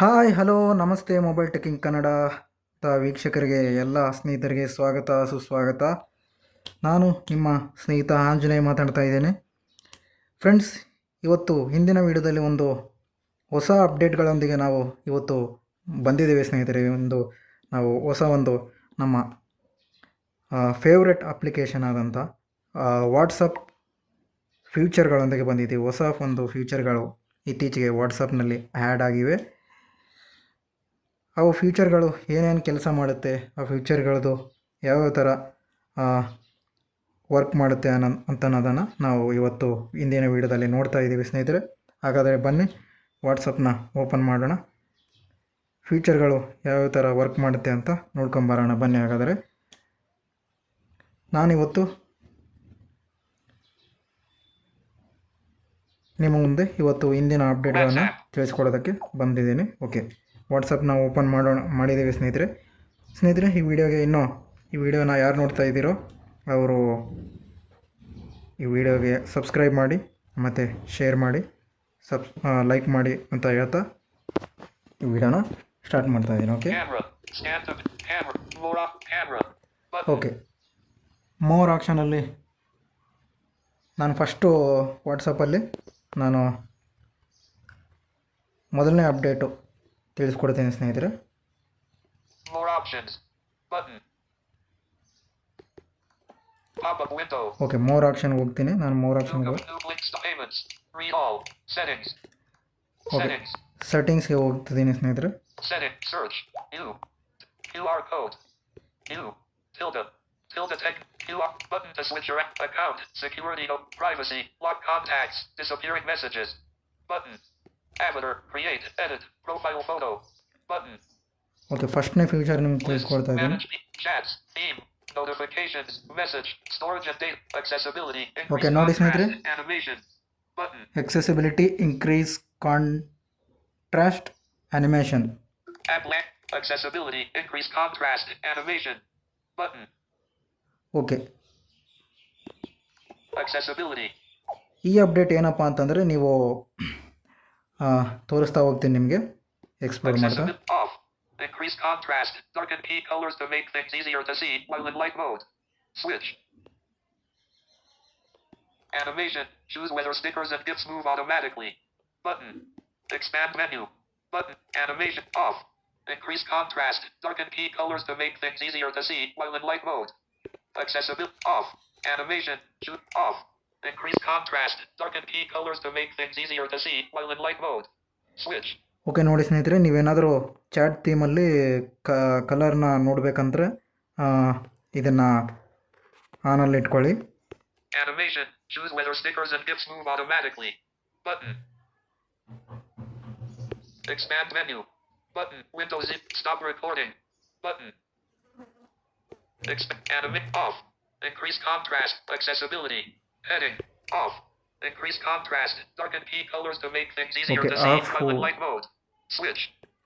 Hi, hello, ನಮಸ್ತೆ mobile ಟೆಕಿಂಗ್ Kannada ವೀಕ್ಷಕರಿಗೆ ಎಲ್ಲ ಸ್ನೇಹಿತರಿಗೆ ಸ್ವಾಗತ, ಸುಸ್ವಾಗತ. ನಾನು ನಿಮ್ಮ ಸ್ನೇಹಿತ ಆಂಜನೇಯ ಮಾತಾಡ್ತಾ ಇದ್ದೇನೆ. ಫ್ರೆಂಡ್ಸ್ ಇವತ್ತು ಹಿಂದಿನ ವಿಡಿಯೋದಲ್ಲಿ ಒಂದು ಹೊಸ ಅಪ್ಡೇಟ್ಗಳೊಂದಿಗೆ ನಾವು ಇವತ್ತು ಬಂದಿದ್ದೇವೆ ಸ್ನೇಹಿತರೆ. ಒಂದು ನಾವು ಹೊಸ ಒಂದು ನಮ್ಮ ಫೇವ್ರೆಟ್ ಅಪ್ಲಿಕೇಶನ್ ಆದಂಥ ವಾಟ್ಸಪ್ ಫ್ಯೂಚರ್ಗಳೊಂದಿಗೆ ಬಂದಿದ್ದೀವಿ. ಹೊಸ ಒಂದು ಫ್ಯೂಚರ್ಗಳು ಇತ್ತೀಚೆಗೆ ವಾಟ್ಸಪ್ನಲ್ಲಿ ಆ್ಯಡ್ ಆಗಿವೆ. ಅವು ಫ್ಯೂಚರ್ಗಳು ಏನೇನು ಕೆಲಸ ಮಾಡುತ್ತೆ ಆ ಫ್ಯೂಚರ್ಗಳದ್ದು ಯಾವ್ಯಾವ ಥರ ವರ್ಕ್ ಮಾಡುತ್ತೆ ಅನ್ನೋ ಅಂತನ್ನೋದನ್ನು ನಾವು ಇವತ್ತು ಇಂದಿನ ವೀಡಿಯೋದಲ್ಲಿ ನೋಡ್ತಾ ಇದ್ದೀವಿ ಸ್ನೇಹಿತರೆ. ಹಾಗಾದರೆ ಬನ್ನಿ ವಾಟ್ಸಪ್ನ ಓಪನ್ ಮಾಡೋಣ. ಫ್ಯೂಚರ್ಗಳು ಯಾವ್ಯಾವ ಥರ ವರ್ಕ್ ಮಾಡುತ್ತೆ ಅಂತ ನೋಡ್ಕೊಂಬರೋಣ ಬನ್ನಿ ಹಾಗಾದರೆ. ನಾನಿವತ್ತು ನಿಮ್ಮ ಮುಂದೆ ಇವತ್ತು ಇಂದಿನ ಅಪ್ಡೇಟ್ಗಳನ್ನು ತಿಳಿಸ್ಕೊಡೋದಕ್ಕೆ ಬಂದಿದ್ದೀನಿ. ಓಕೆ ವಾಟ್ಸಪ್ನ ಓಪನ್ ಮಾಡೋಣ ಮಾಡಿದ್ದೀವಿ ಸ್ನೇಹಿತರೆ. ಸ್ನೇಹಿತರೆ ಈ ವಿಡಿಯೋಗೆ ಇನ್ನೂ ಈ ವಿಡಿಯೋನ ಯಾರು ನೋಡ್ತಾ ಇದ್ದೀರೋ ಅವರು ಈ ವಿಡಿಯೋಗೆ ಸಬ್ಸ್ಕ್ರೈಬ್ ಮಾಡಿ ಮತ್ತು ಶೇರ್ ಮಾಡಿ ಸಬ್ ಲೈಕ್ ಮಾಡಿ ಅಂತ ಹೇಳ್ತಾ ಈ ವಿಡಿಯೋನ ಸ್ಟಾರ್ಟ್ ಮಾಡ್ತಾ ಇದ್ದೀನಿ ಓಕೆ. ಓಕೆ. ಮೋರ್ ಆಪ್ಷನಲ್ಲಿ ನಾನು ಫಸ್ಟು ವಾಟ್ಸಪ್ಪಲ್ಲಿ ನಾನು ಮೊದಲನೇ ಅಪ್ಡೇಟು ತಿಳಿಸ್ಕೊಡ್ತೀನಿ ಸ್ನೇಹಿತರೆ More options. Button. Pop-up window. Okay more ಆಪ್ಷನ್ಗೆ ಹೋಗ್ತೀನಿ ನಾನು more New, ಆಪ್ಷನ್ಗೆ new links to payments. Read all. Settings. Okay. Settings. ಸೆಟ್ಟಿಂಗ್ಸ್ಗೆ ಹೋಗ್ತಿದ್ದೀನಿ ಸ್ನೇಹಿತರೆ Setting. Search. New. QR code. New. Tilde. Tilde tech. QR button to switch your ac- account. Security. No. Privacy. Lock contacts. Disappearing messages. Button. Avatar. Create. Edit. Profile photo. Button. Okay ಫಸ್ಟ್ನೇ future ನಿಮ್ಗೆ List, ತಿಳಿಸ್ಕೊಡ್ತಾ ಇದ್ದೀನಿ manage e- chats, theme, notifications, message, storage and data, accessibility, increase Okay, ನೋಡಿ ಸ್ನೇಹಿತರೆ. contrast, animation, button, accessibility increase contrast animation app lamp, accessibility, increase contrast, animation, button, okay accessibility, ಈ update ಏನಪ್ಪ ಅಂತಂದರೆ ನೀವು ಆ, ತೋರಿಸ್ತಾ ಹೋಗ್ತೀನಿ ನಿಮಗೆ ಎಕ್ಸ್ಪ್ಲೋರ್ ಮಾಡ್ತಾ accessibility, off, increase contrast, darken key colors to make things easier to see while in light mode, switch, animation, choose whether stickers and GIFs move automatically, button, expand menu, button, animation, off, increase contrast, darken key colors to make things easier to see while in light mode, accessibility, off, animation, choose, off, increase contrast, darken key colors to make things easier to see while in light mode, switch, okay ನೋಡಿ ಸ್ನೇಹಿತರೆ ನೀವೇನಾದರೂ chat ಥೀಮಲ್ಲಿ ಕ ಕಲರ್ನ ನೋಡಬೇಕಂದ್ರೆ ಇದನ್ನು ಆನಲ್ಲಿ ಇಟ್ಕೊಳ್ಳಿ Animation. Choose whether stickers and GIFs move automatically. Button. Expand menu. Button. Windows zip. Stop recording. Button. Expand animate off. Increase contrast. Accessibility. Heading. Off. Increase contrast. Darken key colors to make things easier Okay, to see off while in for- light mode. Switch.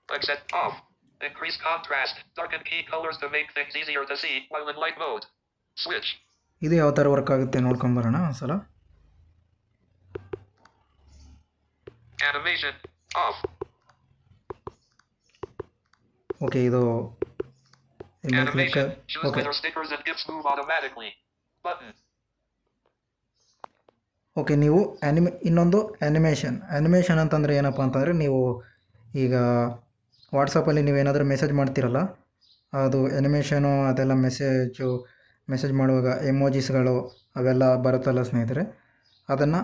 Accept off. Increase contrast. Darken key colors to make things easier to see while in light mode. Switch. ಇದು ಯಾವ ಥರ work ಆಗುತ್ತೆ ನೋಡ್ಕೊಂಬರೋಣ ಒಂದ್ಸಲ Animation. Off. Okay ಇದು ಇಲ್ಲಿ click Animation. Choose okay whether stickers and GIFs move automatically. Button. Okay ನೀವು anime ಇನ್ನೊಂದು ಆ್ಯನಿಮೇಷನ್ ಆ್ಯನಿಮೇಷನ್ ಅಂತಂದರೆ ಏನಪ್ಪ ಅಂತಂದರೆ ನೀವು ಈಗ ವಾಟ್ಸಪ್ಪಲ್ಲಿ ನೀವೇನಾದರೂ ಮೆಸೇಜ್ ಮಾಡ್ತೀರಲ್ಲ ಅದು ಆ್ಯನಿಮೇಷನು ಅದೆಲ್ಲ ಮೆಸೇಜು ಮೆಸೇಜ್ ಮಾಡುವಾಗ ಎಮೋಜಿಸ್ಗಳು ಅವೆಲ್ಲ ಬರುತ್ತಲ್ಲ ಸ್ನೇಹಿತರೆ ಅದನ್ನು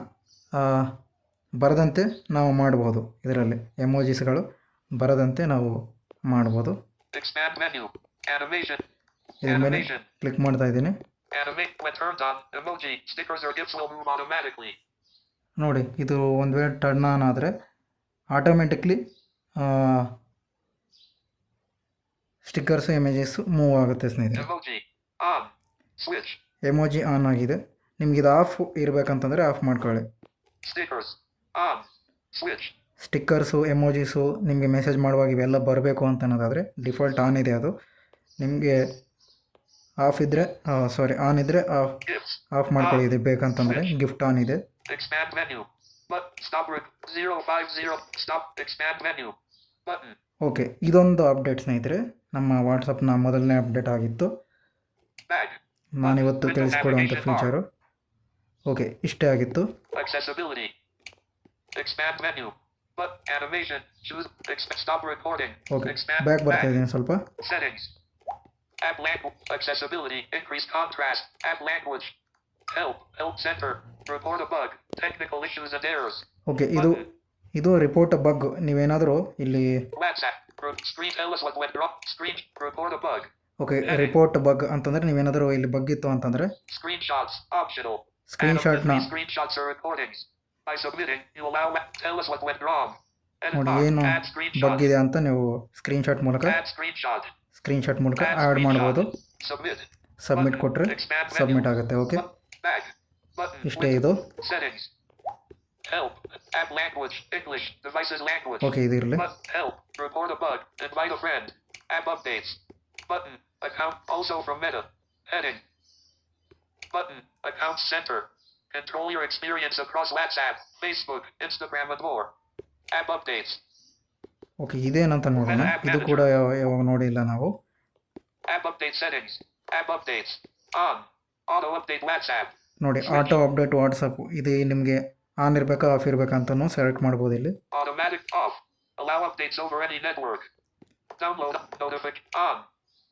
ಬರದಂತೆ ನಾವು ಮಾಡ್ಬೋದು ಇದರಲ್ಲಿ. ಎಮೋಜಿಸ್ಗಳು ಬರದಂತೆ ನಾವು ಮಾಡ್ಬೋದು. ಇದ್ರ ಮೇಲೆ ಕ್ಲಿಕ್ ಮಾಡ್ತಾ ಇದ್ದೀನಿ. Animate when turned on. Emoji. Stickers or GIFs will move automatically. ನೋಡಿ ಇದು ಒಂದು ವೇಳೆ ಟರ್ನ್ ಆನ್ ಆದರೆ ಆಟೋಮೆಟಿಕ್ಲಿ ಸ್ಟಿಕ್ಕರ್ಸ್ ಇಮೇಜಸ್ಸು ಮೂವ್ ಆಗುತ್ತೆ ಸ್ನೇಹಿತರೆ Emoji. On. Switch. Emoji on ಆಗಿದೆ ನಿಮ್ಗೆ ಇದು ಆಫ್ ಇರಬೇಕಂತಂದರೆ ಆಫ್ ಮಾಡ್ಕೊಳ್ಳಿ Stickers. On. Switch. Stickers emojis ನಿಮಗೆ ಮೆಸೇಜ್ ಮಾಡುವಾಗ ಇವೆಲ್ಲ ಬರಬೇಕು ಅಂತ ಅನ್ನೋದಾದರೆ ಡಿಫಾಲ್ಟ್ ಆನ್ ಇದೆ ಅದು ನಿಮಗೆ ಆಫ್ ಇದ್ರೆ ಸಾರಿ ಆನ್ ಇದ್ರೆ ಆಫ್ ಆಫ್ ಮಾಡ್ಕೊಳ್ಳಿ ಇದೆ ಬೇಕಂತಂದ್ರೆ. ಗಿಫ್ಟ್ ಆನ್ ಇದೆ. ಬಟ್ ಸ್ಟಾಪ್ ಸ್ಟಾಪ್ ಓಕೆ ಇದೊಂದು ಅಪ್ಡೇಟ್ ಸ್ನೇಹಿತರೆ. ನಮ್ಮ ವಾಟ್ಸಪ್ನ ನ ಮೊದಲನೇ ಅಪ್ಡೇಟ್ ಆಗಿತ್ತು. ನಾನು ಇವತ್ತು ಫೀಚರು ಓಕೆ ಇಷ್ಟೇ ಆಗಿತ್ತು. ಬಟ್ ಬ್ಯಾಕ್ ಬರ್ತಾ ಇದ್ದೀನಿ ಸ್ವಲ್ಪ. ಸರಿ App language. Accessibility. Increase contrast. App language. Help. Help center. Report a bug. Technical issues and errors. Okay ಇದು. ಇದು ರಿಪೋರ್ಟ್ ಬಗ್ ನೀವೇನಾದರೂ ಇಲ್ಲಿ. ಓಕೆ ರಿಪೋರ್ಟ್ ಬಗ್ ಅಂತಂದ್ರೆ ನೀವೇನಾದರೂ ಇಲ್ಲಿ ಬಗ್ ಇತ್ತು ಅಂತಂದ್ರೆ wrong. Edit ನೋಡಿ. ಏನು. ಬಗ್ ಇದೆ ಅಂತ ನೀವು ಸ್ಕ್ರೀನ್ಶಾಟ್ ಮೂಲಕ Add screenshot. ಸ್ಕ್ರೀನ್ಶಾಟ್ ಮೂಲಕ Add ಆ್ಯಡ್ ಮಾಡ್ಬೋದು screenshot. Submit. Submit Button. ಕೊಟ್ಟರೆ Expand menu. ಸಬ್ಮಿಟ್ ಆಗುತ್ತೆ ಓಕೆ Back. Button. ಇಷ್ಟೇ With ಇದು Settings. Help. App language. English. Devices language. Okay ಇದಿರಲಿ But help. Report a bug. Invite a friend. App updates. Button. Account also from Meta. Heading. Button. Account center. Control your experience across WhatsApp, Facebook, Instagram, and more. App updates. Okay ಇದೇನಂತ ನೋಡೋಣ. ಇದು ಕೂಡ ಯಾವಾಗ ನೋಡಿಲ್ಲ ನಾವು. App update settings app updates on auto update WhatsApp ನೋಡಿ auto update WhatsApp ಇದು ನಿಮಗೆ on ಇರಬೇಕು ಆಫ್ ಇರಬೇಕು ಅಂತನೂ ಸೆಲೆಕ್ಟ್ ಮಾಡ್ಬೋದು ಇಲ್ಲಿ. Automatic off allow updates over any network download notification on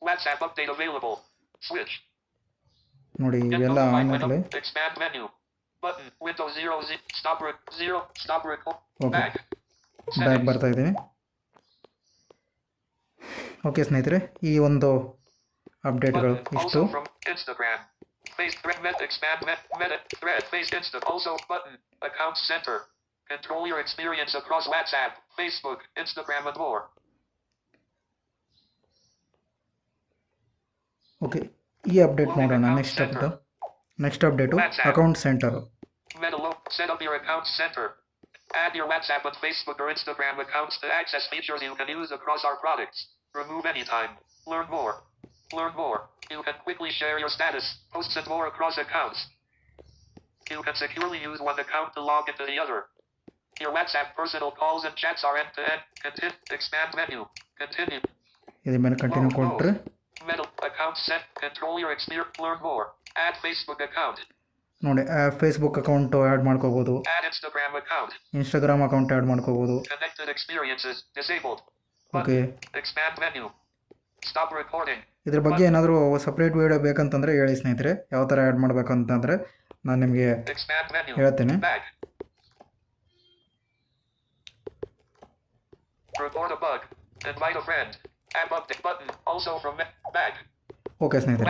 WhatsApp update available switch ನೋಡಿ ಇವೆಲ್ಲ ಆನ್ ಆಗಲಿ expand menu button window 0 stop rec 0 stop rec okay back ಬರ್ತಾ ಇದ್ದೀನಿ. ಓಕೆ ಸ್ನೇಹಿತರೆ ಈ ಒಂದು ಅಪ್ಡೇಟ್ಗಳು Button. ಇಷ್ಟು Also from Instagram. Face thread met expand met meta thread face insta also button account center. Control your experience across WhatsApp, Facebook, Instagram, and more. Okay ಈ update ನೋಡೋಣ next update next update account centre Metalo, set up your account center. Add your WhatsApp and Facebook or Instagram accounts to access features you can use across our products. Remove anytime. Learn more. Learn more. You can quickly share your status, posts and more across accounts. You can securely use one account to log into the other. Your WhatsApp personal calls and chats are end-to-end. Continue. Expand menu. Continue. ಇದ್ರ ಮೇಲೆ continue ಕೊಟ್ಟರೆ Metal account set. Control your experience. Learn more. Add Facebook account. ನೋಡಿ Facebook account add ಮಾಡ್ಕೋಬೋದು Add Instagram account. Instagram account add ಮಾಡ್ಕೋಬೋದು Connected experiences disabled. Okay ಇದ್ರ ಬಗ್ಗೆ ಏನಾದರೂ separate video ಬೇಕಂತಂದ್ರೆ ಹೇಳಿ ಸ್ನೇಹಿತರೆ. ಯಾವ ಥರ ಆ್ಯಡ್ ಮಾಡಬೇಕು ಅಂತಂದರೆ ನಾನು ನಿಮಗೆ ಹೇಳ್ತೇನೆ. ಓಕೆ ಸ್ನೇಹಿತರೆ.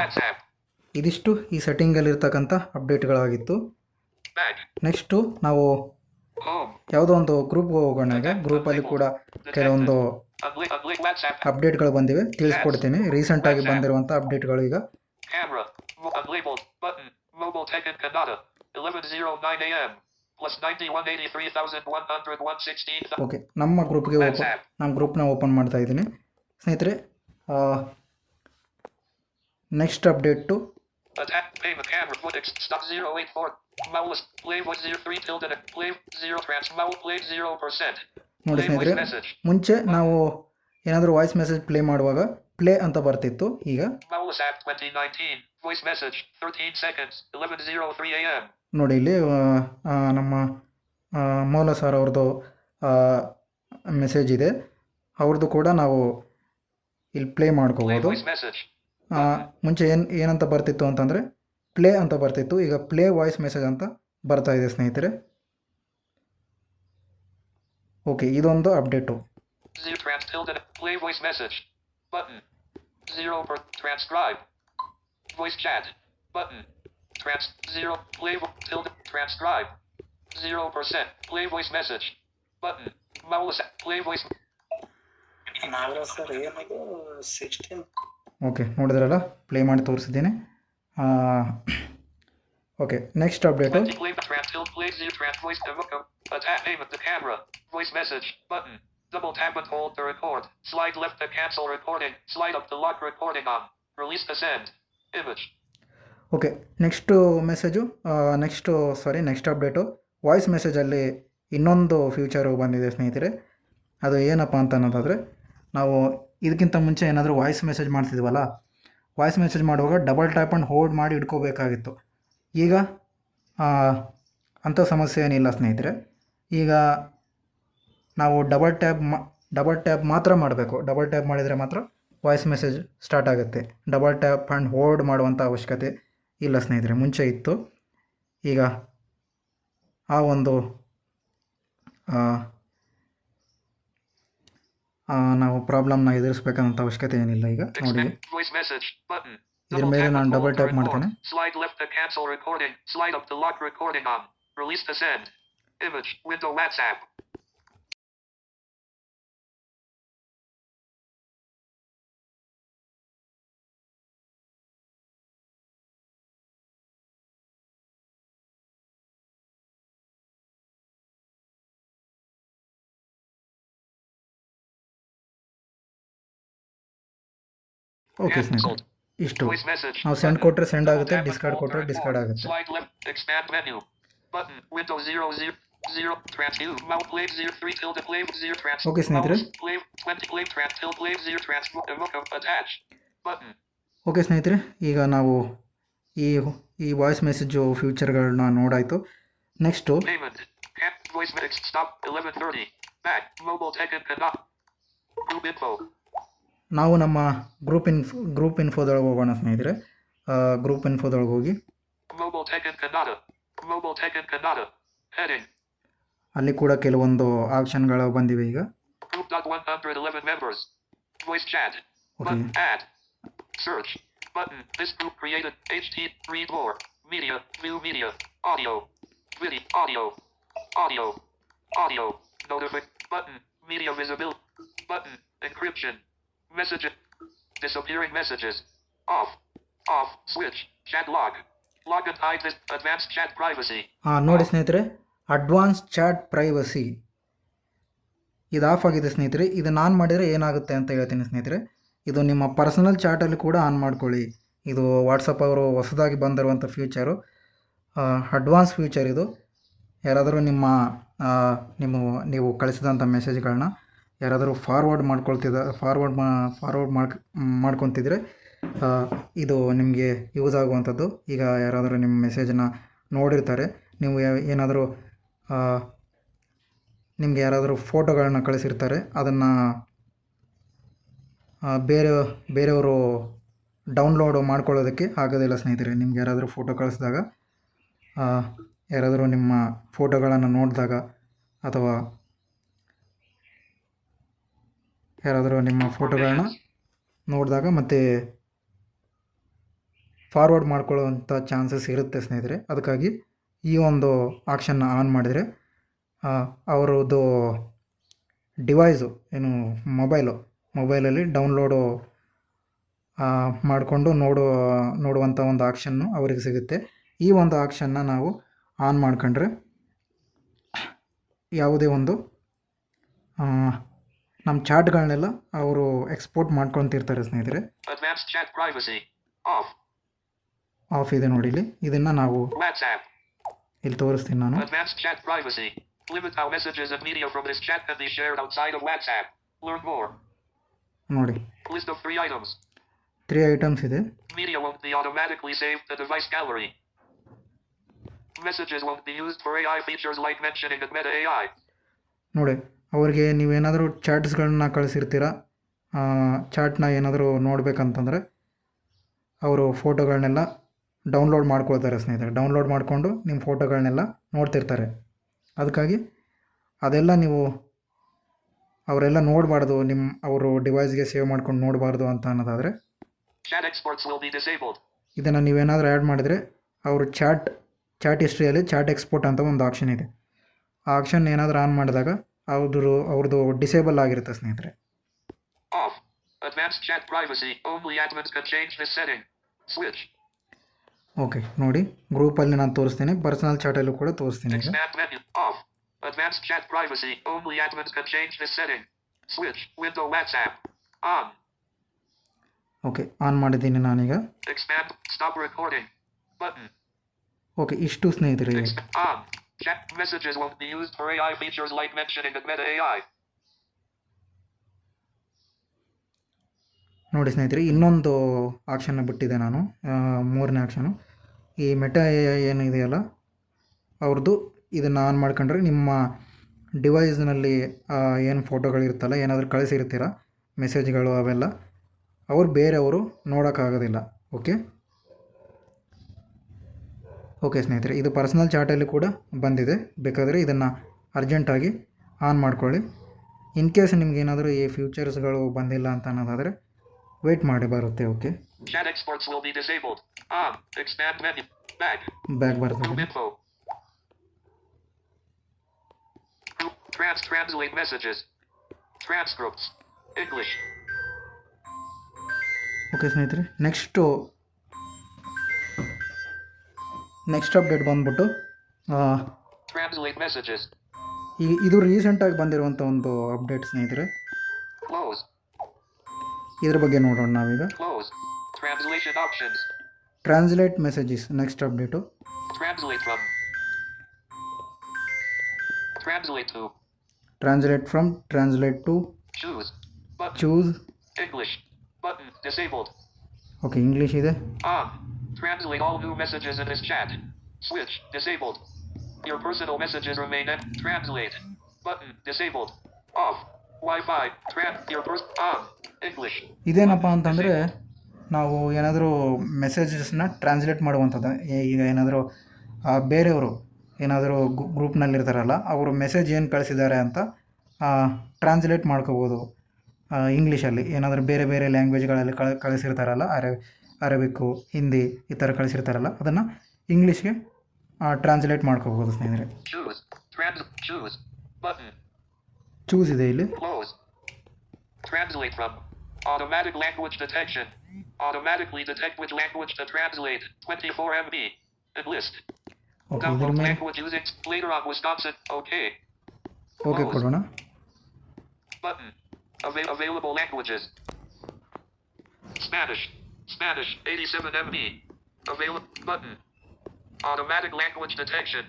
ಇದಿಷ್ಟು ಈ ಸೆಟ್ಟಿಂಗಲ್ಲಿರ್ತಕ್ಕಂಥ ಅಪ್ಡೇಟ್ಗಳಾಗಿತ್ತು ನೆಕ್ಸ್ಟು ನಾವು ಯಾವುದೋ ಒಂದು ಗ್ರೂಪ್ಗೆ ಹೋಗೋಣ ಗ್ರೂಪಲ್ಲಿ ಕೂಡ ಕೆಲವೊಂದು ಆ್ಯಪ್ ಅಪ್ಡೇಟ್ಗಳು ಬಂದಿವೆ. ತಿಳ್ಕೊಡ್ತೀನಿ ರೀಸೆಂಟ್ ಆಗಿ ಬಂದಿರುವಂತಹ ಅಪ್ಡೇಟ್ಗಳಿಗೂ ಅಗ್ ಲೋ ಬೋಲ್ ಜೀರೋ ಗೈ ಡೈ ಪ್ಲಸ್ ಗೈಟ್ I three thousand one one sixty ನಮ್ಮ ಗ್ರೂಪ್ಗೆ ವೆಬ್ ಆ್ಯಪ್ ನಮ್ಮ ಗ್ರೂಪ್ನ ಓಪನ್ ಮಾಡ್ತಾ ಇದ್ದೀನಿ. ನೆಕ್ಸ್ಟ್ ಅಪ್ಡೇಟ್ ಟು ಆ್ಯಪ್ ಕೈ ಬರ್ ಕೇವ್ರ ಝೀರೋ ವೈಟ್ ಮೈ ವಾಸ್ಟ್ ಎ ವಾಟ್ ಜೀರೋ ಟು ದ್ ಎಫ್ ಝೀರೋ ಕ್ರಾನ್ಸ್ ನೈ ಓಟ್ ವೈಟ್ ಜೀರೋ ಪ್ರೊಸೆಟ್ ನೋಡಿ ಸ್ನೇಹಿತರೆ ಮುಂಚೆ ನಾವು ಏನಾದರೂ ವಾಯ್ಸ್ ಮೆಸೇಜ್ ಪ್ಲೇ ಮಾಡುವಾಗ ಪ್ಲೇ ಅಂತ ಬರ್ತಿತ್ತು ಈಗ mouse app 2019 voice message 13 seconds 11:03 a.m. ನೋಡಿ ಇಲ್ಲಿ ನಮ್ಮ ಮೌಲ ಸರ್ ಅವ್ರದ್ದು ಮೆಸೇಜ್ ಇದೆ. ಅವ್ರದ್ದು ಕೂಡ ನಾವು ಇಲ್ಲಿ ಪ್ಲೇ ಮಾಡ್ಕೋಬೋದು. ಮುಂಚೆ ಏನು ಏನಂತ ಬರ್ತಿತ್ತು ಅಂತಂದರೆ ಪ್ಲೇ ಅಂತ ಬರ್ತಿತ್ತು. ಈಗ ಪ್ಲೇ ವಾಯ್ಸ್ ಮೆಸೇಜ್ ಅಂತ ಬರ್ತಾ ಇದೆ ಸ್ನೇಹಿತರೆ. ಓಕೆ ಇದೊಂದು update 0 trans tilde and play voice message button 0 per transcribe voice chat button trans 0 play vo- tilde transcribe 0 percent play voice message button mouse app play voice Nagaraj sir ಏನಿದು sixteen okay ನೋಡಿದ್ರಲ್ಲ play ಮಾಡಿ ತೋರಿಸಿದ್ದೀನಿ okay next update Name. Attack aim at the camera. Voice message button. Double tap and hold to record. Slide left to cancel recording. Slide up to lock recording on. Release to send. Image. Okay next message next sorry next update voice ಮೆಸೇಜಲ್ಲಿ ಇನ್ನೊಂದು future ಬಂದಿದೆ ಸ್ನೇಹಿತರೆ ಅದು ಏನಪ್ಪ ಅಂತ ಅನ್ನೋದಾದರೆ ನಾವು ಇದಕ್ಕಿಂತ ಮುಂಚೆ ಏನಾದರೂ ವಾಯ್ಸ್ ಮೆಸೇಜ್ ಮಾಡ್ತಿದ್ವಲ್ಲ ವಾಯ್ಸ್ ಮೆಸೇಜ್ ಮಾಡುವಾಗ ಡಬಲ್ ಟ್ಯಾಪ್ ಆ್ಯಂಡ್ ಹೋಲ್ಡ್ ಮಾಡಿ ಇಟ್ಕೋಬೇಕಾಗಿತ್ತು ಈಗ ಅಂಥ ಸಮಸ್ಯೆ ಏನಿಲ್ಲ ಸ್ನೇಹಿತರೆ ಈಗ ನಾವು ಡಬಲ್ ಟ್ಯಾಪ್ ಮಾ ಡಬಲ್ ಟ್ಯಾಪ್ ಮಾತ್ರ ಮಾಡಬೇಕು. ಡಬಲ್ ಟ್ಯಾಪ್ ಮಾಡಿದರೆ ಮಾತ್ರ ವಾಯ್ಸ್ ಮೆಸೇಜ್ ಸ್ಟಾರ್ಟ್ ಆಗುತ್ತೆ. ಡಬಲ್ ಟ್ಯಾಪ್ ಆ್ಯಂಡ್ ಹೋಲ್ಡ್ ಮಾಡುವಂಥ ಅವಶ್ಯಕತೆ ಇಲ್ಲ ಸ್ನೇಹಿತರೆ ಮುಂಚೆ ಇತ್ತು. ಈಗ ಆ ಒಂದು ನಾವು ಪ್ರಾಬ್ಲಮ್ನ ಎದುರಿಸಬೇಕಂತ ಅವಶ್ಯಕತೆ ಏನಿಲ್ಲ ಈಗ. ನೋಡಿ. ಇದ್ರ ಮೇಲೆ ನಾನು ಡಬಲ್ ಟ್ಯಾಪ್. ಮಾಡ್ತೇನೆ. Slide left to cancel recording. Slide up to lock recording on. Release to send. Image. Window WhatsApp. Okay ಸ್ನೇಹಿತರೆ Cancelled. ಇಷ್ಟು Voice message. ನಾವು ಸೆಂಡ್ button. ಕೊಟ್ಟರೆ ಸೆಂಡ್ Double ಆಗುತ್ತೆ tap and discard hold to ಕೊಟ್ಟರೆ discard record. ಆಗುತ್ತೆ Slide left. Expand menu. Button. Window 0 0 0 trans 2 mount plave 0 3 tilde plave 0 trans Okay, ಸ್ನೇಹಿತರೆ. mouse, plave 20 trans tilde plave 0 trans attach button okay ಸ್ನೇಹಿತರೆ ಈಗ ನಾವು ಈ ಈ voice message ಫ್ಯೂಚರ್ಗಳನ್ನ ನೋಡಾಯಿತು next payment Cap voice mix stop 11:30 back mobile tech and cannot group info ನಾವು ನಮ್ಮ group in group ಇನ್ಫೋದೊಳಗೆ ಹೋಗೋಣ ಸ್ನೇಹಿತರೆ ಗ್ರೂಪ್ ಇನ್ಫೋದೊಳಗೆ ಹೋಗಿ ಅಲ್ಲಿ ಕೂಡ ಕೆಲವೊಂದು ಆಪ್ಷನ್ಗಳು ಬಂದಿವೆ ಈಗ group dot 111 members voice chat Okay. button add search button this group created ht read more media view media audio video audio audio audio notify button media visibility button encryption message disappearing messages off off switch chat log log and hide this advanced chat privacy ಹಾಂ ನೋಡಿ ಸ್ನೇಹಿತರೆ advance chat privacy. ಇದು off ಆಗಿದೆ ಸ್ನೇಹಿತರೆ. ಇದು on ಮಾಡಿದರೆ ಏನಾಗುತ್ತೆ ಅಂತ ಹೇಳ್ತೀನಿ ಸ್ನೇಹಿತರೆ. ಇದು ನಿಮ್ಮ ಪರ್ಸನಲ್ ಚಾಟಲ್ಲಿ ಕೂಡ ಆನ್ ಮಾಡ್ಕೊಳ್ಳಿ. ಇದು ವಾಟ್ಸಪ್ ಅವರು ಹೊಸದಾಗಿ ಬಂದಿರುವಂಥ ಫ್ಯೂಚರು. ಅಡ್ವಾನ್ಸ್ ಫ್ಯೂಚರ್ ಇದು. ಯಾರಾದರೂ ನಿಮ್ಮ ನಿಮ್ಮ, ನೀವು ಕಳಿಸಿದಂಥ ಮೆಸೇಜ್ಗಳನ್ನ ಯಾರಾದರೂ ಫಾರ್ವರ್ಡ್ ಮಾಡ್ಕೊಳ್ತಿದ್ದ ಫಾರ್ವರ್ಡ್ ಮಾ, ಫಾರ್ವರ್ಡ್ ಮಾಡ್ಕ, ಮಾಡ್ಕೊತಿದ್ರೆ ಇದು ನಿಮಗೆ ಯೂಸ್ ಆಗುವಂಥದ್ದು. ಈಗ ಯಾರಾದರೂ ನಿಮ್ಮ ಮೆಸೇಜನ್ನ ನೋಡಿರ್ತಾರೆ. ನೀವು ಏನಾದರೂ ನಿಮಗೆ ಯಾರಾದರೂ ಫೋಟೋಗಳನ್ನ ಕಳಿಸಿರ್ತಾರೆ, ಅದನ್ನು ಬೇರೆ, ಬೇರೆಯವರು ಡೌನ್ಲೋಡ್ ಮಾಡ್ಕೊಳ್ಳೋದಕ್ಕೆ ಆಗೋದಿಲ್ಲ ಸ್ನೇಹಿತರೆ. ನಿಮ್ಗೆ ಯಾರಾದರೂ ಫೋಟೋ ಕಳಿಸಿದಾಗ ಯಾರಾದರೂ ನಿಮ್ಮ ಫೋಟೋಗಳನ್ನು ನೋಡಿದಾಗ ಅಥವಾ ಯಾರಾದರೂ ನಿಮ್ಮ ಫೋಟೋಗಳನ್ನ ನೋಡಿದಾಗ ಮತ್ತು ಫಾರ್ವರ್ಡ್ ಮಾಡ್ಕೊಳ್ಳೋವಂಥ ಚಾನ್ಸಸ್ ಇರುತ್ತೆ ಸ್ನೇಹಿತರೆ. ಅದಕ್ಕಾಗಿ ಈ ಒಂದು ಆಕ್ಷನ್ನ ಆನ್ ಮಾಡಿದರೆ ಅವರದ್ದು ಡಿವೈಸು ಏನು ಮೊಬೈಲು ಮೊಬೈಲಲ್ಲಿ ಡೌನ್ಲೋಡು ಮಾಡಿಕೊಂಡು ನೋಡೋ ನೋಡುವಂಥ ಒಂದು ಆಕ್ಷನ್ನು ಅವರಿಗೆ ಸಿಗುತ್ತೆ. ಈ ಒಂದು ಆಕ್ಷನ್ನ ನಾವು ಆನ್ ಮಾಡ್ಕೊಂಡ್ರೆ ಯಾವುದೇ ಒಂದು ನಮ್ಮ ಚಾಟ್ಗಳನ್ನೆಲ್ಲ ಅವರು ಎಕ್ಸ್ಪೋರ್ಟ್ ಮಾಡ್ಕೊತಿರ್ತಾರೆ ಸ್ನೇಹಿತರೆ. ಆಫ್ ಇದೆ ನೋಡಿ ಇಲ್ಲಿ. ಇದನ್ನು ನಾವು ಇಲ್ಲಿ ತೋರಿಸ್ತೀನಿ ನಾನು Advanced chat privacy. Limit how messages and media from this chat can be shared outside of WhatsApp. Learn more. ನೋಡಿ List of three items. Three items ಇದೆ Media won't be automatically saved to device gallery. Messages won't be used for AI features like mentioning Meta AI. ನೋಡಿ ಅವ್ರಿಗೆ ನೀವೇನಾದರೂ ಚಾಟ್ಸ್ಗಳನ್ನ ಕಳಿಸಿರ್ತೀರಾ ಚಾಟ್ನ ಏನಾದರೂ ನೋಡಬೇಕಂತಂದರೆ ಅವರು ಫೋಟೋಗಳನ್ನೆಲ್ಲ download ಮಾಡ್ಕೊಳ್ತಾರೆ ಸ್ನೇಹಿತರೆ download ಮಾಡಿಕೊಂಡು ನಿಮ್ಮ ಫೋಟೋಗಳನ್ನೆಲ್ಲ ನೋಡ್ತಿರ್ತಾರೆ ಅದಕ್ಕಾಗಿ ಅದೆಲ್ಲ ನೀವು ಅವರೆಲ್ಲ ನೋಡಬಾರ್ದು ನಿಮ್ಮ ಅವರು ಡಿವೈಸ್ಗೆ ಸೇವ್ ಮಾಡ್ಕೊಂಡು ನೋಡಬಾರ್ದು ಅಂತ ಅನ್ನೋದಾದರೆ. ಇದನ್ನು ನೀವೇನಾದರೂ ಆ್ಯಡ್ ಮಾಡಿದರೆ ಅವರು ಚಾಟ್ ಚಾಟ್ ಹಿಸ್ಟ್ರಿಯಲ್ಲಿ ಚಾಟ್ ಎಕ್ಸ್ಪೋರ್ಟ್ ಅಂತ ಒಂದು ಆಪ್ಷನ್ ಇದೆ ಆ ಆಪ್ಷನ್ ಏನಾದರೂ ಆನ್ ಮಾಡಿದಾಗ ಅವ್ರದ್ದು ಅವ್ರದ್ದು ಡಿಸೇಬಲ್ ಆಗಿರುತ್ತೆ ಸ್ನೇಹಿತರೆ. Advanced chat privacy. Only admins can change this setting. Switch. Okay ನೋಡಿ ಗ್ರೂಪಲ್ಲಿ ನಾನು ತೋರಿಸ್ತೀನಿ ಪರ್ಸನಲ್ ಚಾಟಲ್ಲೂ ಕೂಡ ತೋರಿಸ್ತೀನಿ ಈಗ Expand menu. Off. Advanced chat privacy. Only admins can change this setting. Switch. Window WhatsApp. On. Okay on ಮಾಡಿದ್ದೀನಿ ನಾನೀಗ Expand. Stop recording. Button. Okay ಇಷ್ಟು ಸ್ನೇಹಿತರೆ Exp- on. Chat messages won't be used for AI features like mentioning at Meta AI. ನೋಡಿ ಸ್ನೇಹಿತರೆ, ಇನ್ನೊಂದು ಆಕ್ಷನ್ನ ಬಿಟ್ಟಿದೆ ನಾನು. ಮೂರನೇ ಆಕ್ಷನು ಈ ಮೆಟಾ ಏನಿದೆಯಲ್ಲ ಅವ್ರದ್ದು ಇದನ್ನು ಆನ್ ಮಾಡ್ಕೊಂಡ್ರೆ ನಿಮ್ಮ ಡಿವೈಸ್ನಲ್ಲಿ ಏನು ಫೋಟೋಗಳಿರ್ತಲ್ಲ ಏನಾದರೂ ಕಳಿಸಿರ್ತೀರ? ಮೆಸೇಜ್ಗಳು ಅವೆಲ್ಲ, ಅವ್ರು ಬೇರೆಯವರು ನೋಡೋಕ್ಕಾಗೋದಿಲ್ಲ. ಓಕೆ ಓಕೆ ಸ್ನೇಹಿತರೆ, ಇದು ಪರ್ಸ್ನಲ್ ಚಾಟಲ್ಲಿ ಕೂಡ ಬಂದಿದೆ. ಬೇಕಾದರೆ ಇದನ್ನು ಅರ್ಜೆಂಟಾಗಿ ಆನ್ ಮಾಡ್ಕೊಳ್ಳಿ. ಇನ್ ಕೇಸ್ ನಿಮಗೇನಾದರೂ ಈ ಫ್ಯೂಚರ್ಸ್ಗಳು ಬಂದಿಲ್ಲ ಅಂತ ಅನ್ನೋದಾದರೆ ವೇಟ್ ಮಾಡಿ ಬರುತ್ತೆ okay can exports will be disabled um expand menu bag back ಬರುತ್ತೆ trans translate messages transcripts English okay ಸ್ನೇಹಿತರೆ ನೆಕ್ಸ್ಟ್ ನೆಕ್ಸ್ಟ್ ಅಪ್ಡೇಟ್ ಬಂದ್ಬಿಟ್ಟು ಟ್ರಾನ್ಸ್ಲೇಟ್ ಮೆಸೇಜಸ್ ಈ ಇದು ರೀಸೆಂಟಾಗಿ ಬಂದಿರುವಂಥ ಒಂದು ಅಪ್ಡೇಟ್ ಸ್ನೇಹಿತರೆ. ಕ್ಲೋಸ್ ಇದ್ರ ಬಗ್ಗೆ ನೋಡೋಣ ನಾವೀಗ Close. Translation options. Translate messages next update Translate from. Translate to. Translate from translate to Choose. Button. Choose English. Button. Disabled. Okay English ಇದೆ On. Translate all new messages in this chat. Switch. Disabled. Your personal messages remain at translate. Button. Disabled. Off. ಇದೇನಪ್ಪ ಅಂತಂದರೆ ನಾವು ಏನಾದರೂ ಮೆಸೇಜಸ್ನ translate ಮಾಡುವಂಥದ್ದು. ಈಗ ಏನಾದರೂ ಬೇರೆಯವರು ಏನಾದರೂ ಗ್ರೂಪ್ನಲ್ಲಿರ್ತಾರಲ್ಲ ಅವರು ಮೆಸೇಜ್ ಏನು ಕಳಿಸಿದ್ದಾರೆ ಅಂತ ಟ್ರಾನ್ಸ್ಲೇಟ್ ಮಾಡ್ಕೋಬೋದು. ಇಂಗ್ಲೀಷಲ್ಲಿ. ಏನಾದರೂ ಬೇರೆ ಬೇರೆ ಲ್ಯಾಂಗ್ವೇಜ್ಗಳಲ್ಲಿ ಕಳ ಕಳಿಸಿರ್ತಾರಲ್ಲ ಅರೆ ಅರೇಬಿಕ್ಕು ಹಿಂದಿ ಈ ಥರ ಕಳಿಸಿರ್ತಾರಲ್ಲ ಅದನ್ನು ಇಂಗ್ಲೀಷ್ಗೆ ಟ್ರಾನ್ಸ್ಲೇಟ್ ಮಾಡ್ಕೋಬೋದು ಸ್ನೇಹಿತರೆ. Choose. Trans. Choose. Button. Choose ಇದೆ ಇಲ್ಲಿ Close. Translate from. Automatic language detection. Automatically detect which language to translate. 24 MB. And list. Okay ಇದ್ರ Download ಮೇಲೆ language using later on Wisconsin. Okay. Okay ಕೊಡೋಣ Button. Ava- available languages. Spanish. Spanish. 87 MB. Available. Button. Automatic language detection.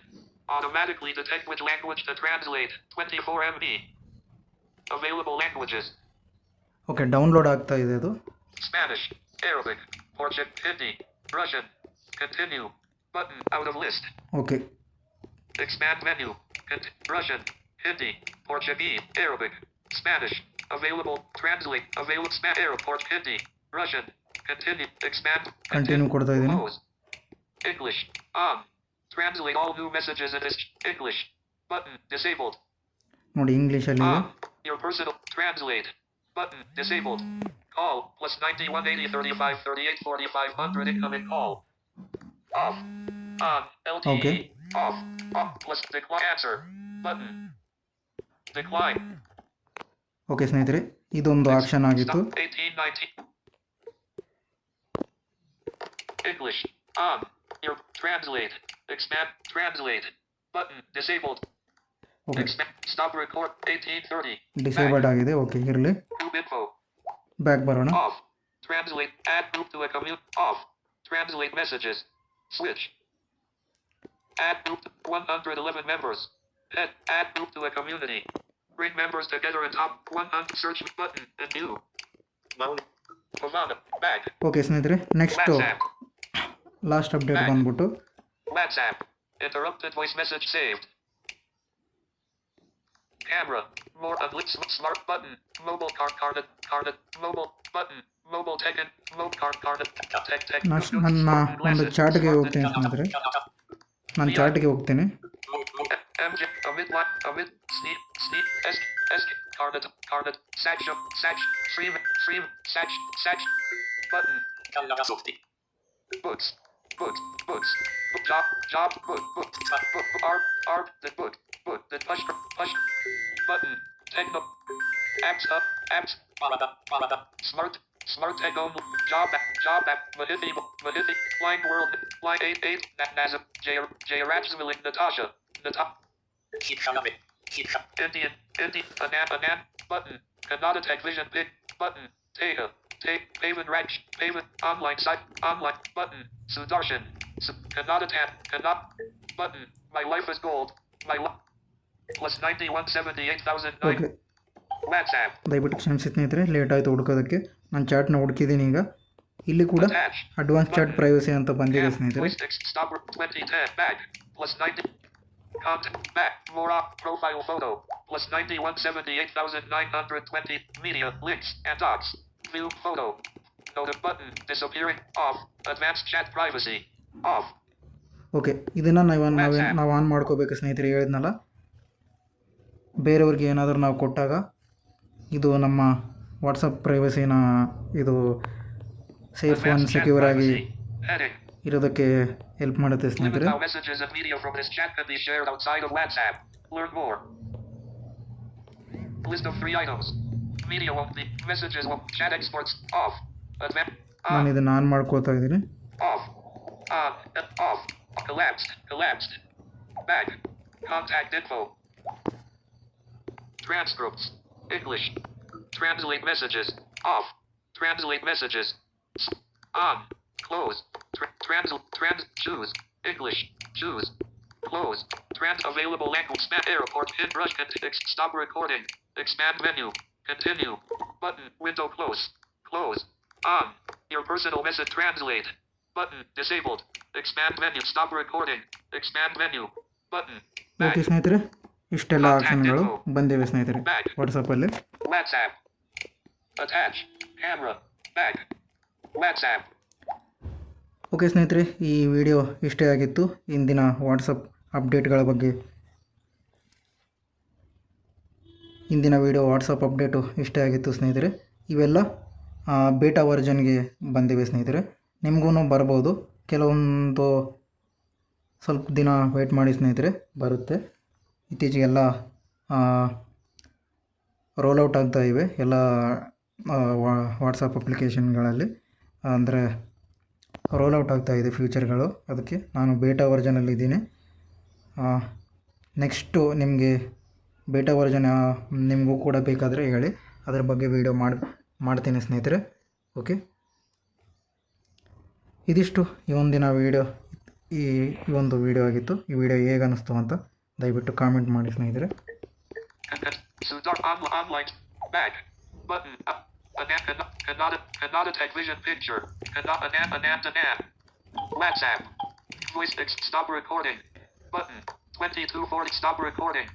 Automatically detect which language to translate. 24 MB. Available languages. Okay download ಆಗ್ತಾ ಇದೆ ಅದು Spanish. Arabic. Portuguese. Hindi. Russian. Continue. Button. Out of list. Okay Expand menu. Cont- Russian. Hindi. Portuguese. Arabic. Spanish. Available. Translate. Available. Spa- Arab. Port. Hindi. Russian. Continue. Expand. Continue ಕೊಡ್ತಾ ಇದ್ದೀನಿ Close. English. On. Translate all new messages in this. English. Button. Disabled. ನೋಡಿ ಇಂಗ್ಲೀಷಲ್ಲಿ ಇದೆ On. Your personal. Translate. Button. Disabled. Call. Plus 91 80 35 38 4500 incoming call. Off. On. LTE. Okay. Off. Off. Plus decline. Answer. Button. Decline. Okay ಸ್ನೇಹಿತರೆ ಇದೊಂದು action ಆಗಿತ್ತು Stop. 1819. English. On. Your translate. Expand. Translate. Button. Disabled. Disabled ಆಗಿದೆ okay ಇರಲಿ Group info. Back ಬರೋಣ Off. Translate. Add group to a commute. Off. Translate messages. Switch. Add group to 111 members. Head. Add group to a community. Bring members together in top 100 search button and new. Mode. Pavana. Back. Okay ಸ್ನೇಹಿತರೆ next WhatsApp. Last update ಬಂದ್ಬಿಟ್ಟು WhatsApp. Interrupted voice message saved. Camera. More unlit sm- smart button. Mobile card carded. Carded. Mobile button. Mobile taken. Mobile card carded. Tech tech. Next ನನ್ನ ಒಂದು ಚಾರ್ಟ್ಗೆ ಹೋಗ್ತೀನಿ ಸ್ನೇಹಿತರೆ ನಾನು ಚಾರ್ಟ್ಗೆ ಹೋಗ್ತೀನಿ MJ. Amid line. Amid. Sneak. Sneak. S. S. Carded. Carded. Satch. Satch. Stream. Stream. Satch. Satch. Button. Books. Books. Books. Book. Job. Job. Book. Book. Book. book art. Art. The book. Book. The push. Push. Button. Techno. Apps up. Apps. Smart. Smart tech on job. Job app. Mahithi. Mahithi. Blind world. Line 8 8. Na- Nazim. J. J. Ratchmilik. Natasha. Natasha. Indian. Indian. Anan. Anan. Button. Kannada Tech Vision. Big. Button. Tega. Take. Pavan Raj. Pavan. Online site. Online. Button. Sudarshan. Su- Kannada Tab. Kannada. Button. My life is gold. My life. Plus 91, 78,009. Okay WhatsApp. ದಯವಿಟ್ಟು ಕ್ಷಮಿಸಿ ಸ್ನೇಹಿತರೆ late ಆಯಿತು ಹುಡ್ಕೋದಕ್ಕೆ ನಾನು ಚಾಟ್ನ ಹುಡುಕಿದ್ದೀನಿ ಈಗ ಇಲ್ಲಿ ಕೂಡ Attach. Advance chat privacy ಅಂತ ಬಂದಿದೆ Cam. ಸ್ನೇಹಿತರೆ Voice text stopper 2010 back. Plus 90. Contact back. More op. Profile photo. Plus 9178,920. Media. Links. And docs. View photo. Note button. Disappearing. Off. Advanced chat privacy. Off. Okay ಇದನ್ನು ನಾವು ನಾವೇ ನಾವು on ಮಾಡ್ಕೋಬೇಕು ಸ್ನೇಹಿತರೆ ಹೇಳಿದ್ನಲ್ಲ ಬೇರೆಯವ್ರಿಗೆ ಏನಾದರೂ ನಾವು ಕೊಟ್ಟಾಗ ಇದು ನಮ್ಮ ವಾಟ್ಸಪ್ ಪ್ರೈವಸಿನ ಇದು ಸೇಫ್ ಆ್ಯಂಡ್ ಸೆಕ್ಯೂರ್ ಆಗಿ. ಇರೋದಕ್ಕೆ ಹೆಲ್ಪ್ ಮಾಡುತ್ತೆ ಸ್ನೇಹಿತರೆ. List of free items. Media won't be. Messages won't. Chat exports. Off. Advanced. ನಾನು On. ಇದನ್ನು ಆನ್ ಮಾಡ್ಕೋತಾ ಇದ್ದೀನಿ Off. On. uh, Off. Collapsed. Collapsed. Back. Contact info. Transcripts. English. Translate messages. Off. Translate messages. S- On. Close. Tra- trans. Trans. Choose. English. Choose. Close. Trans. Available language. Span. Airport. Hit brush. Cont- ex- stop recording. Expand menu. Continue. Button. Window close. Close. On. Your personal message translate. Button. Disabled. Expand menu. Stop recording. Expand menu. Button. Okay ಸ್ನೇಹಿತರೆ ಇಷ್ಟೆಲ್ಲ ಆಪ್ಷನ್ಗಳು ಬಂದಿವೆ ಸ್ನೇಹಿತರೆ ವಾಟ್ಸಪ್ಪಲ್ಲಿ WhatsApp. Attach. Camera. Back. WhatsApp. Okay ಸ್ನೇಹಿತರೆ ಈ video ಇಷ್ಟೇ ಆಗಿತ್ತು ಇಂದಿನ ವಾಟ್ಸಪ್ ಅಪ್ಡೇಟ್ಗಳ ಬಗ್ಗೆ ಇಂದಿನ ವಿಡಿಯೋ ವಾಟ್ಸಪ್ ಅಪ್ಡೇಟು ಇಷ್ಟೇ ಆಗಿತ್ತು ಸ್ನೇಹಿತರೆ. ಇವೆಲ್ಲ ಬೇಟಾ ವರ್ಜನ್ಗೆ ಬಂದಿವೆ ಸ್ನೇಹಿತರೆ. ನಿಮಗೂ ಬರ್ಬೋದು. ಕೆಲವೊಂದು ಸ್ವಲ್ಪ ದಿನ ವೆಯ್ಟ್ ಮಾಡಿ ಸ್ನೇಹಿತರೆ, ಬರುತ್ತೆ. ಇತ್ತೀಚೆಗೆಲ್ಲ ರೋಲ್ಔಟ್ ಆಗ್ತಾ ಇವೆ. ಎಲ್ಲ ವಾಟ್ಸಪ್ ಅಪ್ಲಿಕೇಶನ್ಗಳಲ್ಲಿ ಅಂದರೆ ರೋಲ್ಔಟ್ ಆಗ್ತಾ ಇದೆ ಫ್ಯೂಚರ್ಗಳು ಅದಕ್ಕೆ ನಾನು ಬೇಟಾ ವರ್ಜನಲ್ಲಿದ್ದೀನಿ ನೆಕ್ಸ್ಟು ನಿಮಗೆ ಬೇಟಾ ವರ್ಜನ್ ನಿಮಗೂ ಕೂಡ ಬೇಕಾದರೆ ಹೇಳಿ. ಅದರ ಬಗ್ಗೆ ವೀಡಿಯೋ ಮಾಡಿ, ಮಾಡ್ತೀನಿ ಸ್ನೇಹಿತರೆ. ಓಕೆ ಇದಿಷ್ಟು ಈ ಒಂದಿನ ವೀಡಿಯೋ ಈ ಈ ಒಂದು ವೀಡಿಯೋ ಆಗಿತ್ತು. ಈ ವಿಡಿಯೋ ಹೇಗೆ ಅನ್ನಿಸ್ತು ಅಂತ ದಯವಿಟ್ಟು ಕಾಮೆಂಟ್ ಮಾಡಿ ಸ್ನೇಹಿತರೆ.